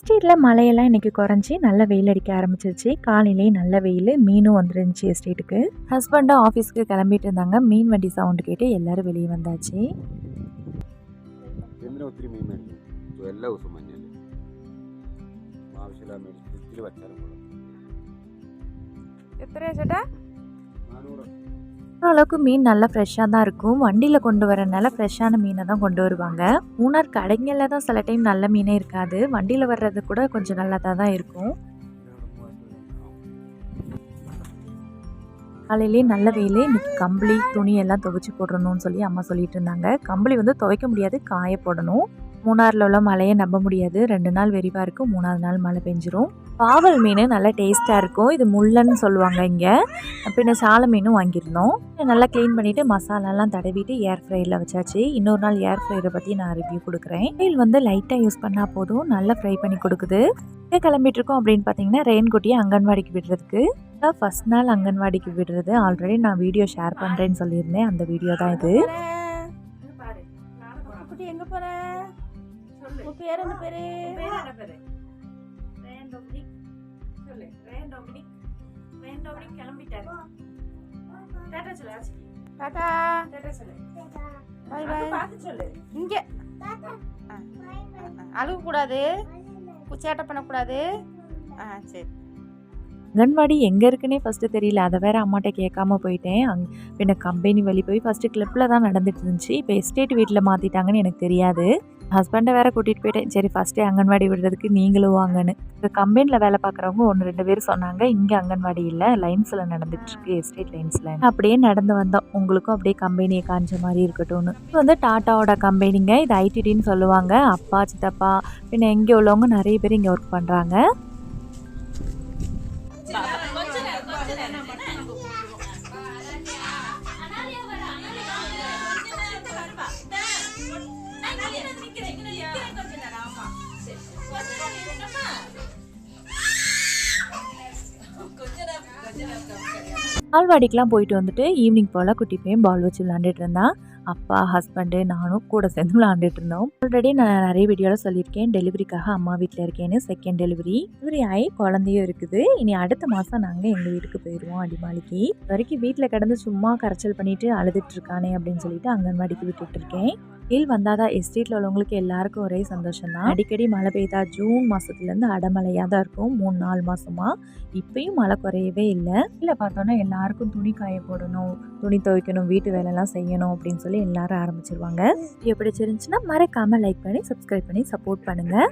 எஸ்டேட்டில் மழையெல்லாம் இன்றைக்கி குறைஞ்சி நல்ல வெயில் அடிக்க ஆரம்பிச்சிருச்சு காலையிலேயே நல்ல வெயில் மீனும் வந்துருந்துச்சு எஸ்டேட்டுக்கு ஹஸ்பண்டும் ஆஃபீஸ்க்கு கிளம்பிட்டு இருந்தாங்க மீன் வண்டி சவுண்டு கேட்டு எல்லாரும் வெளியே வந்தாச்சு എന്തിനാ ഒത്തിരി മീൻ മേടിക്കും എല്ലാ ദിവസവും മഞ്ഞൾ ആവശ്യമില്ല മേടിച്ച് ഫ്രിഡ്ജിൽ വെച്ചാലും കൊള്ളാം எத்தனை சேட்டா നാനൂറ് ஓரளவுக்கு மீன் நல்லா ஃப்ரெஷ்ஷாக தான் இருக்கும். வண்டியில் கொண்டு வரனால ஃப்ரெஷ்ஷான மீனை தான் கொண்டு வருவாங்க. மூணார் கடைங்களில் தான் சில டைம் நல்ல மீனே இருக்காது. வண்டியில் வர்றது கூட கொஞ்சம் நல்லா தான் இருக்கும். காலையிலேயே நல்ல வெயில் இன்னைக்கு கம்பளி துணி எல்லாம் துவைச்சி போடணும்னு சொல்லி அம்மா சொல்லிட்டு இருந்தாங்க. கம்பளி வந்து துவைக்க முடியாது காய போடணும். மூணாரில் உள்ள மழையை நம்ப முடியாது. ரெண்டு நாள் வெறிவாக இருக்கும். மூணாவது நாள் மழை பெஞ்சிரும். பாவல் மீன் நல்லா டேஸ்ட்டாக இருக்கும். இது முள்ளன்னு சொல்லுவாங்க இங்கே. பின்ன சால மீனும் வாங்கியிருந்தோம். நல்லா க்ளீன் பண்ணிவிட்டு மசாலாலாம் தடவிட்டு ஏர் ஃப்ரையில் வச்சாச்சு. இன்னொரு நாள் ஏர் ஃப்ரையரை பற்றி நான் ரிவ்யூ கொடுக்குறேன். ஆயில் வந்து லைட்டாக யூஸ் பண்ணால் போதும். நல்லா ஃப்ரை பண்ணி கொடுக்குது. எங்கே கிளம்பிட்டுருக்கோம் அப்படின்னு பார்த்தீங்கன்னா ரெயின் குட்டியை அங்கன்வாடிக்கு விடுறதுக்கு. ஃபர்ஸ்ட் நாள் அங்கன்வாடிக்கு விடுறது. ஆல்ரெடி நான் வீடியோ ஷேர் பண்ணுறேன்னு சொல்லியிருந்தேன். அந்த வீடியோ தான் இது. எங்கே போகிறேன் உன் பேர் என்ன பேரு? டாடா பை பை இங்க. அழுக கூடாது சேட்டை பண்ணக்கூடாது. ஆ சரி. அங்கன்வாடி எங்கே இருக்குன்னே ஃபஸ்ட்டு தெரியல. அதை வேற அம்மாட்ட கேட்காம போயிட்டேன். அங் பின்ன கம்பெனி வழி போய் ஃபஸ்ட்டு கிளப்பில் தான் நடந்துட்டு இருந்துச்சு. இப்போ எஸ்டேட் வீட்டில் மாற்றிட்டாங்கன்னு எனக்கு தெரியாது. ஹஸ்பண்டை வேற கூட்டிகிட்டு போயிட்டேன். சரி ஃபஸ்ட்டே அங்கன்வாடி விடுறதுக்கு நீங்களும் வாங்கன்னு. இப்போ கம்பெனியில் வேலை பார்க்குறவங்க ஒன்று ரெண்டு பேர் சொன்னாங்க இங்கே அங்கன்வாடி இல்லை லைன்ஸில் நடந்துட்டுருக்கு எஸ்டேட் லைன்ஸில் அப்படியே நடந்து வந்தோம். உங்களுக்கும் அப்படியே கம்பெனியை காஞ்ச மாதிரி இருக்கட்டும்னு. இது வந்து டாட்டாவோட கம்பெனிங்க இது ஐடிடின்னு சொல்லுவாங்க. அப்பா சித்தப்பா பின்ன எங்கே உள்ளவங்க நிறைய பேர் இங்கே ஒர்க் பண்ணுறாங்க பால்வாடிக்கெலாம் போயிட்டு வந்துட்டு ஈவினிங் போல் குட்டி பையன் பால் வச்சு விளாண்டுட்டு இருந்தான் அப்பா ஹஸ்பண்டு நானும் கூட சேர்ந்து விளாண்டுட்டு இருந்தோம். ஆல்ரெடி நான் நிறைய வீடியோவில் சொல்லியிருக்கேன். டெலிவரிக்காக அம்மா வீட்டில் இருக்கேன்னு. செகண்ட் டெலிவரி டெலிவரி ஆகி குழந்தையும் இருக்குது. இனி அடுத்த மாதம் நாங்கள் எங்கள் வீட்டுக்கு போயிடுவோம் அடிமாளிக்கு இது வரைக்கும் வீட்டில் கிடந்து சும்மா கரைச்சல் பண்ணிட்டு அழுதுட்டு இருக்கானே அப்படின்னு சொல்லிட்டு அங்கன்வாடிக்கு விட்டுட்டு இருக்கேன். வெயில் வந்தாதான் எஸ்டேட்டில் உள்ளவங்களுக்கு எல்லாருக்கும் ஒரே சந்தோஷம் தான் அடிக்கடி மழை பெய்தா ஜூன் மாதத்துலேருந்து அடமழையாக தான் இருக்கும். மூணு நாலு மாதமாக இப்பயும் மழை குறையவே இல்லை. இல்லை பார்த்தோன்னா எல்லாருக்கும் துணி காய போடணும் துணி துவைக்கணும் வீட்டு வேலைலாம் செய்யணும் அப்படின்னு சொல்லி எல்லாரும் ஆரம்பிச்சிருவாங்க. எப்படி பிடிச்சிருந்துச்சுன்னா மறக்காமல் லைக் பண்ணி சப்ஸ்கிரைப் பண்ணி சப்போர்ட் பண்ணுங்கள்